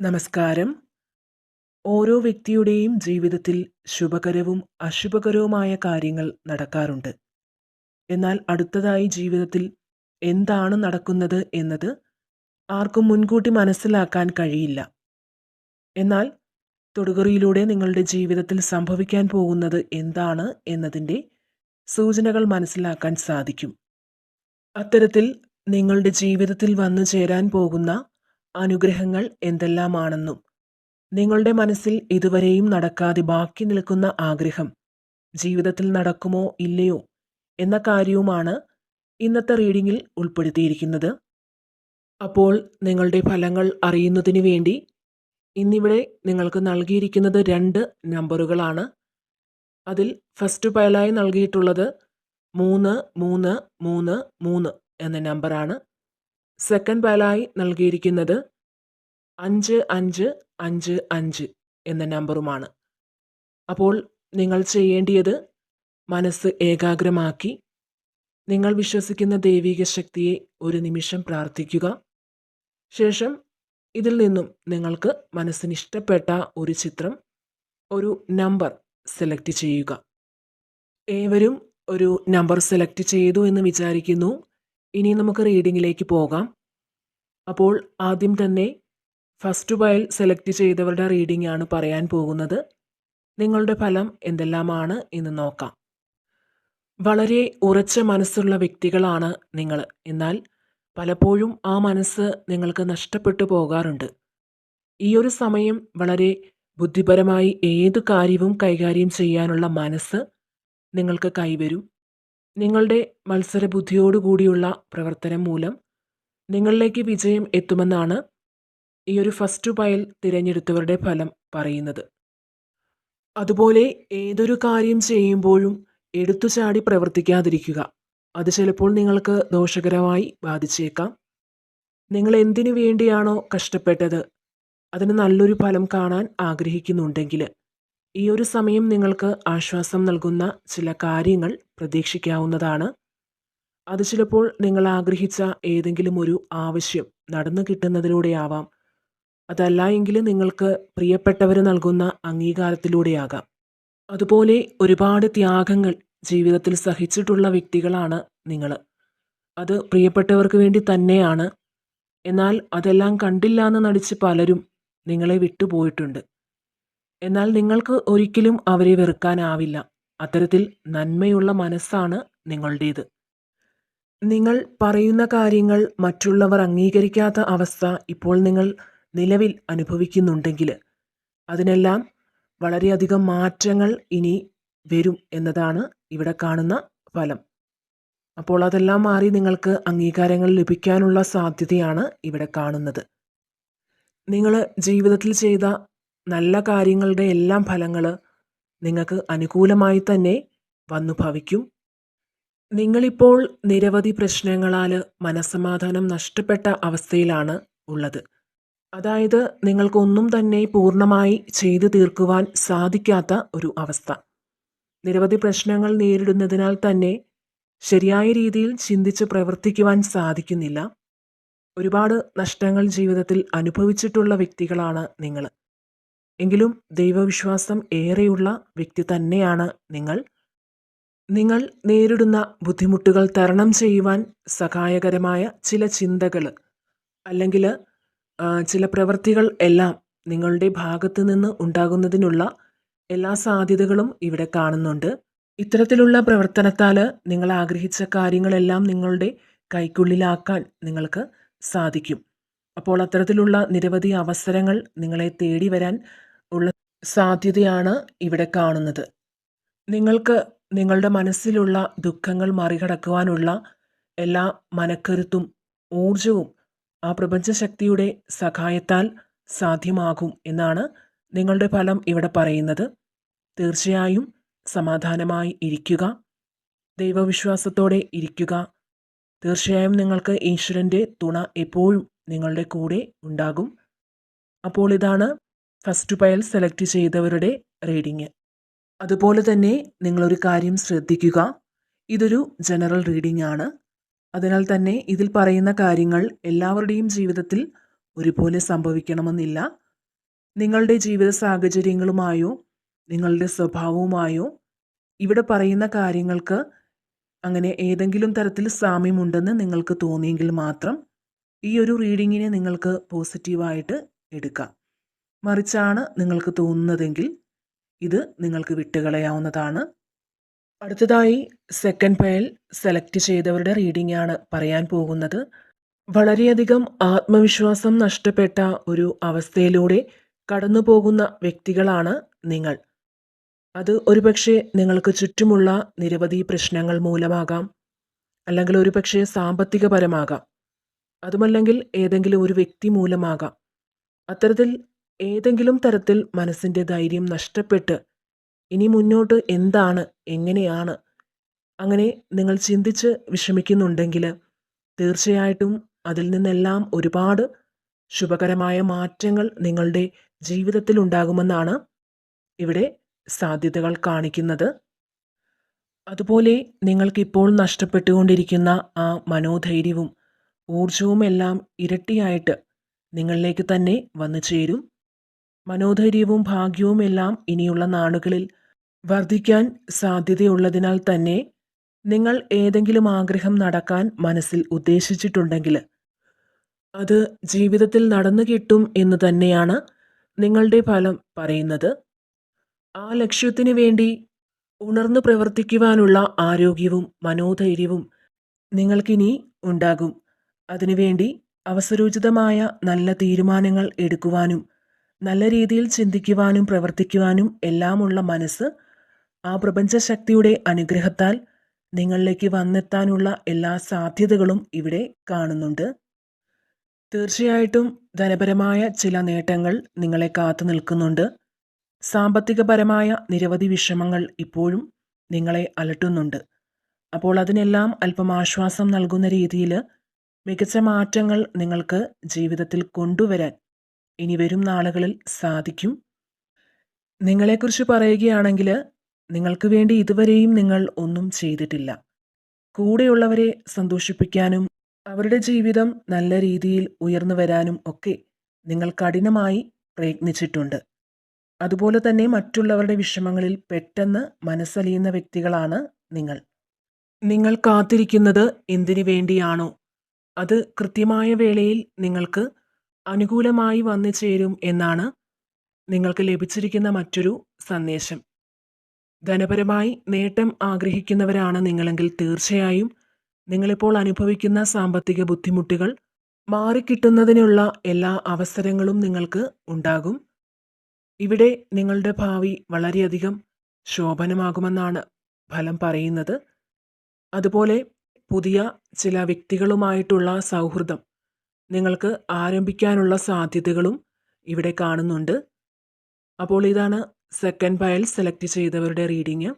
നമസ്കാരം. ഓരോ വ്യക്തിയുടെയും ജീവിതത്തിൽ ശുഭകരവും അശുഭകരവുമായ കാര്യങ്ങൾ നടക്കാറുണ്ട്. എന്നാൽ അടുത്തതായി ജീവിതത്തിൽ എന്താണ് നടക്കുന്നത് എന്നത് ആർക്കും മുൻകൂട്ടി മനസ്സിലാക്കാൻ കഴിയില്ല. എന്നാൽ തൊടുകറിയിലൂടെ നിങ്ങളുടെ ജീവിതത്തിൽ സംഭവിക്കാൻ പോകുന്നത് എന്താണ് എന്നതിന്റെ സൂചനകൾ മനസ്സിലാക്കാൻ സാധിക്കും. അത്തരത്തിൽ നിങ്ങളുടെ ജീവിതത്തിൽ വന്നു ചേരാൻ പോകുന്ന അനുഗ്രഹങ്ങൾ എന്തെല്ലാമാണെന്നും നിങ്ങളുടെ മനസ്സിൽ ഇതുവരെയും നടക്കാതെ ബാക്കി നിൽക്കുന്ന ആഗ്രഹം ജീവിതത്തിൽ നടക്കുമോ ഇല്ലയോ എന്ന കാര്യവുമാണ് ഇന്നത്തെ റീഡിങ്ങിൽ ഉൾപ്പെടുത്തിയിരിക്കുന്നത്. അപ്പോൾ നിങ്ങളുടെ ഫലങ്ങൾ അറിയുന്നതിന് വേണ്ടി ഇന്നിവിടെ നിങ്ങൾക്ക് നൽകിയിരിക്കുന്നത് രണ്ട് നമ്പറുകളാണ്. അതിൽ ഫസ്റ്റ് പയലായി നൽകിയിട്ടുള്ളത് മൂന്ന് മൂന്ന് മൂന്ന് മൂന്ന് എന്ന നമ്പറാണ്. സെക്കൻഡ് ബാലായി നൽകിയിരിക്കുന്നത് അഞ്ച് അഞ്ച് അഞ്ച് അഞ്ച് എന്ന നമ്പറുമാണ് അപ്പോൾ നിങ്ങൾ ചെയ്യേണ്ടിയത് മനസ്സ് ഏകാഗ്രമാക്കി നിങ്ങൾ വിശ്വസിക്കുന്ന ദൈവിക ശക്തിയെ ഒരു നിമിഷം പ്രാർത്ഥിക്കുക. ശേഷം ഇതിൽ നിന്നും നിങ്ങൾക്ക് മനസ്സിന് ഇഷ്ടപ്പെട്ട ഒരു ചിത്രം ഒരു നമ്പർ സെലക്ട് ചെയ്യുക. ഏവരും ഒരു നമ്പർ സെലക്ട് ചെയ്തു എന്ന് വിചാരിക്കുന്നു. ഇനി നമുക്ക് റീഡിങ്ങിലേക്ക് പോകാം. അപ്പോൾ ആദ്യം തന്നെ ഫസ്റ്റ് ബയൽ സെലക്ട് ചെയ്തവരുടെ റീഡിംഗ് ആണ് പറയാൻ പോകുന്നത്. നിങ്ങളുടെ ഫലം എന്തെല്ലാമാണ് എന്ന് നോക്കാം. വളരെ ഉറച്ച മനസ്സുള്ള വ്യക്തികളാണ് നിങ്ങൾ. എന്നാൽ പലപ്പോഴും ആ മനസ്സ് നിങ്ങൾക്ക് നഷ്ടപ്പെട്ടു പോകാറുണ്ട്. ഈ ഒരു സമയം വളരെ ബുദ്ധിപരമായി ഏതു കാര്യവും കൈകാര്യം ചെയ്യാനുള്ള മനസ്സ് നിങ്ങൾക്ക് കൈവരും. നിങ്ങളുടെ മത്സരബുദ്ധിയോടുകൂടിയുള്ള പ്രവർത്തനം മൂലം നിങ്ങളിലേക്ക് വിജയം എത്തുമെന്നാണ് ഈ ഒരു ഫസ്റ്റ് പയൽ തിരഞ്ഞെടുത്തവരുടെ ഫലം പറയുന്നത്. അതുപോലെ ഏതൊരു കാര്യം ചെയ്യുമ്പോഴും എടുത്തു ചാടി പ്രവർത്തിക്കാതിരിക്കുക അത് ചിലപ്പോൾ നിങ്ങൾക്ക് ദോഷകരമായി ബാധിച്ചേക്കാം. നിങ്ങൾ എന്തിനു വേണ്ടിയാണോ കഷ്ടപ്പെട്ടത്? അതിന് നല്ലൊരു ഫലം കാണാൻ ആഗ്രഹിക്കുന്നുണ്ടെങ്കിൽ ഈ ഒരു സമയം നിങ്ങൾക്ക് ആശ്വാസം നൽകുന്ന ചില കാര്യങ്ങൾ പ്രതീക്ഷിക്കാവുന്നതാണ്. അത് ചിലപ്പോൾ നിങ്ങൾ ആഗ്രഹിച്ച ഏതെങ്കിലും ഒരു ആവശ്യം നടന്നു കിട്ടുന്നതിലൂടെയാവാം. അതല്ല എങ്കിൽ നിങ്ങൾക്ക് പ്രിയപ്പെട്ടവർ നൽകുന്ന അംഗീകാരത്തിലൂടെയാകാം. അതുപോലെ ഒരുപാട് ത്യാഗങ്ങൾ ജീവിതത്തിൽ സഹിച്ചിട്ടുള്ള വ്യക്തികളാണ് നിങ്ങൾ അത് പ്രിയപ്പെട്ടവർക്ക് വേണ്ടി തന്നെയാണ്. എന്നാൽ അതെല്ലാം കണ്ടില്ല എന്ന് നടിച്ച് പലരും നിങ്ങളെ വിട്ടുപോയിട്ടുണ്ട്. എന്നാൽ നിങ്ങൾക്ക് ഒരിക്കലും അവരെ വെറുക്കാനാവില്ല. അത്തരത്തിൽ നന്മയുള്ള മനസ്സാണ് നിങ്ങളുടേത്. നിങ്ങൾ പറയുന്ന കാര്യങ്ങൾ മറ്റുള്ളവർ അംഗീകരിക്കാത്ത അവസ്ഥ ഇപ്പോൾ നിങ്ങൾ നിലവിൽ അനുഭവിക്കുന്നുണ്ടെങ്കിൽ അതിനെല്ലാം വളരെയധികം മാറ്റങ്ങൾ ഇനി വരും എന്നതാണ് ഇവിടെ കാണുന്ന ഫലം. അപ്പോൾ അതെല്ലാം മാറി നിങ്ങൾക്ക് അംഗീകാരങ്ങൾ ലഭിക്കാനുള്ള സാധ്യതയാണ് ഇവിടെ കാണുന്നത്. നിങ്ങൾ ജീവിതത്തിൽ ചെയ്ത നല്ല കാര്യങ്ങളുടെ എല്ലാം ഫലങ്ങൾ നിങ്ങൾക്ക് അനുകൂലമായി തന്നെ വന്നു ഭവിക്കും. നിങ്ങളിപ്പോൾ നിരവധി പ്രശ്നങ്ങളാൽ മനസ്സമാധാനം നഷ്ടപ്പെട്ട അവസ്ഥയിലാണ് ഉള്ളത്. അതായത് നിങ്ങൾക്കൊന്നും തന്നെ പൂർണമായി ചെയ്തു തീർക്കുവാൻ സാധിക്കാത്ത ഒരു അവസ്ഥ. നിരവധി പ്രശ്നങ്ങൾ നേരിടുന്നതിനാൽ തന്നെ ശരിയായ രീതിയിൽ ചിന്തിച്ച് പ്രവർത്തിക്കുവാൻ സാധിക്കുന്നില്ല. ഒരുപാട് നഷ്ടങ്ങൾ ജീവിതത്തിൽ അനുഭവിച്ചിട്ടുള്ള വ്യക്തികളാണ് നിങ്ങൾ എങ്കിലും ദൈവവിശ്വാസം ഏറെയുള്ള വ്യക്തി തന്നെയാണ് നിങ്ങൾ. നിങ്ങൾ നേരിടുന്ന ബുദ്ധിമുട്ടുകൾ തരണം ചെയ്യുവാൻ സഹായകരമായ ചില ചിന്തകൾ അല്ലെങ്കിൽ ചില പ്രവൃത്തികൾ എല്ലാം നിങ്ങളുടെ ഭാഗത്ത് നിന്ന് ഉണ്ടാകുന്നതിനുള്ള എല്ലാ സാധ്യതകളും ഇവിടെ കാണുന്നുണ്ട്. ഇത്തരത്തിലുള്ള പ്രവർത്തനത്താൽ നിങ്ങൾ ആഗ്രഹിച്ച കാര്യങ്ങളെല്ലാം നിങ്ങളുടെ കൈക്കുള്ളിലാക്കാൻ നിങ്ങൾക്ക് സാധിക്കും. അപ്പോൾ അത്തരത്തിലുള്ള നിരവധി അവസരങ്ങൾ നിങ്ങളെ തേടി വരാൻ ഉള്ള സാധ്യതയാണ് ഇവിടെ കാണുന്നത്. നിങ്ങൾക്ക് നിങ്ങളുടെ മനസ്സിലുള്ള ദുഃഖങ്ങൾ മറികടക്കുവാനുള്ള എല്ലാ മനക്കരുത്തും ഊർജവും ആ പ്രപഞ്ചശക്തിയുടെ സഹായത്താൽ സാധ്യമാകും എന്നാണ് നിങ്ങളുടെ ഫലം ഇവിടെ പറയുന്നത്. തീർച്ചയായും സമാധാനമായി ഇരിക്കുക ദൈവവിശ്വാസത്തോടെ ഇരിക്കുക. തീർച്ചയായും നിങ്ങൾക്ക് ഈശ്വരന്റെ തുണ എപ്പോഴും നിങ്ങളുടെ കൂടെ ഉണ്ടാകും. അപ്പോൾ ഇതാണ് ഫസ്റ്റ് പയൽ സെലക്ട് ചെയ്തവരുടെ റീഡിങ്. അതുപോലെ തന്നെ നിങ്ങളൊരു കാര്യം ശ്രദ്ധിക്കുക. ഇതൊരു ജനറൽ റീഡിംഗ് ആണ്. അതിനാൽ തന്നെ ഇതിൽ പറയുന്ന കാര്യങ്ങൾ എല്ലാവരുടെയും ജീവിതത്തിൽ ഒരുപോലെ സംഭവിക്കണമെന്നില്ല. നിങ്ങളുടെ ജീവിത സാഹചര്യങ്ങളുമായോ നിങ്ങളുടെ സ്വഭാവവുമായോ ഇവിടെ പറയുന്ന കാര്യങ്ങൾക്ക് അങ്ങനെ ഏതെങ്കിലും തരത്തിൽ സാമ്യമുണ്ടെന്ന് നിങ്ങൾക്ക് തോന്നിയെങ്കിൽ മാത്രം ഈ ഒരു റീഡിങ്ങിനെ നിങ്ങൾക്ക് പോസിറ്റീവായിട്ട് എടുക്കാം. മറിച്ചാണ് നിങ്ങൾക്ക് തോന്നുന്നതെങ്കിൽ ഇത് നിങ്ങൾക്ക് വിട്ടുകളയാവുന്നതാണ്. അടുത്തതായി സെക്കൻഡ് പയൽ സെലക്ട് ചെയ്തവരുടെ റീഡിംഗ് ആണ് പറയാൻ പോകുന്നത്. വളരെയധികം ആത്മവിശ്വാസം നഷ്ടപ്പെട്ട ഒരു അവസ്ഥയിലൂടെ കടന്നു പോകുന്ന വ്യക്തികളാണ് നിങ്ങൾ. അത് ഒരുപക്ഷെ നിങ്ങൾക്ക് ചുറ്റുമുള്ള നിരവധി പ്രശ്നങ്ങൾ മൂലമാകാം അല്ലെങ്കിൽ ഒരുപക്ഷെ സാമ്പത്തികപരമാകാം അതുമല്ലെങ്കിൽ ഏതെങ്കിലും ഒരു വ്യക്തി മൂലമാകാം. അത്തരത്തിൽ ഏതെങ്കിലും തരത്തിൽ മനസ്സിന്റെ ധൈര്യം നഷ്ടപ്പെട്ട് ഇനി മുന്നോട്ട് എന്താണ് എങ്ങനെയാണ്? അങ്ങനെ നിങ്ങൾ ചിന്തിച്ച് വിഷമിക്കുന്നുണ്ടെങ്കിൽ തീർച്ചയായിട്ടും അതിൽ നിന്നെല്ലാം ഒരുപാട് ശുഭകരമായ മാറ്റങ്ങൾ നിങ്ങളുടെ ജീവിതത്തിൽ ഉണ്ടാകുമെന്നാണ് ഇവിടെ സാധ്യതകൾ കാണിക്കുന്നത്. അതുപോലെ നിങ്ങൾക്കിപ്പോൾ നഷ്ടപ്പെട്ടുകൊണ്ടിരിക്കുന്ന ആ മനോധൈര്യവും ഊർജവും എല്ലാം ഇരട്ടിയായിട്ട് നിങ്ങളിലേക്ക് തന്നെ വന്നു ചേരും. മനോധൈര്യവും ഭാഗ്യവുമെല്ലാം ഇനിയുള്ള നാളുകളിൽ വർദ്ധിക്കാൻ സാധ്യതയുള്ളതിനാൽ തന്നെ നിങ്ങൾ ഏതെങ്കിലും ആഗ്രഹം നടക്കാൻ മനസ്സിൽ ഉദ്ദേശിച്ചിട്ടുണ്ടെങ്കിൽ അത് ജീവിതത്തിൽ നടന്നു കിട്ടും എന്ന് തന്നെയാണ് നിങ്ങളുടെ ഫലം പറയുന്നത്. ആ ലക്ഷ്യത്തിന് വേണ്ടി ഉണർന്നു പ്രവർത്തിക്കുവാനുള്ള ആരോഗ്യവും മനോധൈര്യവും നിങ്ങൾക്കിനി ഉണ്ടാകും. അതിനുവേണ്ടി അവസരോചിതമായ നല്ല തീരുമാനങ്ങൾ എടുക്കുവാനും നല്ല രീതിയിൽ ചിന്തിക്കുവാനും പ്രവർത്തിക്കുവാനും എല്ലാമുള്ള മനസ്സ് ആ പ്രപഞ്ചശക്തിയുടെ അനുഗ്രഹത്താൽ നിങ്ങളിലേക്ക് വന്നെത്താനുള്ള എല്ലാ സാധ്യതകളും ഇവിടെ കാണുന്നുണ്ട്. തീർച്ചയായിട്ടും ധനപരമായ ചില നേട്ടങ്ങൾ നിങ്ങളെ കാത്തു നിൽക്കുന്നുണ്ട്. സാമ്പത്തികപരമായ നിരവധി വിഷമങ്ങൾ ഇപ്പോഴും നിങ്ങളെ അലട്ടുന്നുണ്ട്. അപ്പോൾ അതിനെല്ലാം അല്പം ആശ്വാസം നൽകുന്ന രീതിയിൽ മികച്ച മാറ്റങ്ങൾ നിങ്ങൾക്ക് ജീവിതത്തിൽ കൊണ്ടുവരാൻ ഇനി വരും നാളുകളിൽ സാധിക്കും. നിങ്ങളെക്കുറിച്ച് പറയുകയാണെങ്കിൽ നിങ്ങൾക്ക് വേണ്ടി ഇതുവരെയും നിങ്ങൾ ഒന്നും ചെയ്തിട്ടില്ല. കൂടെയുള്ളവരെ സന്തോഷിപ്പിക്കാനും അവരുടെ ജീവിതം നല്ല രീതിയിൽ ഉയർന്നു വരാനും ഒക്കെ നിങ്ങൾ കഠിനമായി പ്രയത്നിച്ചിട്ടുണ്ട്. അതുപോലെ തന്നെ മറ്റുള്ളവരുടെ വിഷമങ്ങളിൽ പെട്ടെന്ന് മനസ്സലിയുന്ന വ്യക്തികളാണ് നിങ്ങൾ. നിങ്ങൾ കാത്തിരിക്കുന്നത് എന്തിനു വേണ്ടിയാണോ? അത് കൃത്യമായ വേളയിൽ നിങ്ങൾക്ക് അനുകൂലമായി വന്നു ചേരും എന്നാണ് നിങ്ങൾക്ക് ലഭിച്ചിരിക്കുന്ന മറ്റൊരു സന്ദേശം. ധനപരമായി നേട്ടം ആഗ്രഹിക്കുന്നവരാണ് നിങ്ങളെങ്കിൽ തീർച്ചയായും നിങ്ങളിപ്പോൾ അനുഭവിക്കുന്ന സാമ്പത്തിക ബുദ്ധിമുട്ടുകൾ മാറിക്കിട്ടുന്നതിനുള്ള എല്ലാ അവസരങ്ങളും നിങ്ങൾക്ക് ഉണ്ടാകും. ഇവിടെ നിങ്ങളുടെ ഭാവി വളരെയധികം ശോഭനമാകുമെന്നാണ് ഫലം പറയുന്നത്. അതുപോലെ പുതിയ ചില വ്യക്തികളുമായിട്ടുള്ള സൗഹൃദം നിങ്ങൾക്ക് ആരംഭിക്കാനുള്ള സാധ്യതകളും ഇവിടെ കാണുന്നുണ്ട്. അപ്പോൾ ഇതാണ് സെക്കൻഡ് പയൽ സെലക്ട് ചെയ്തവരുടെ റീഡിങ്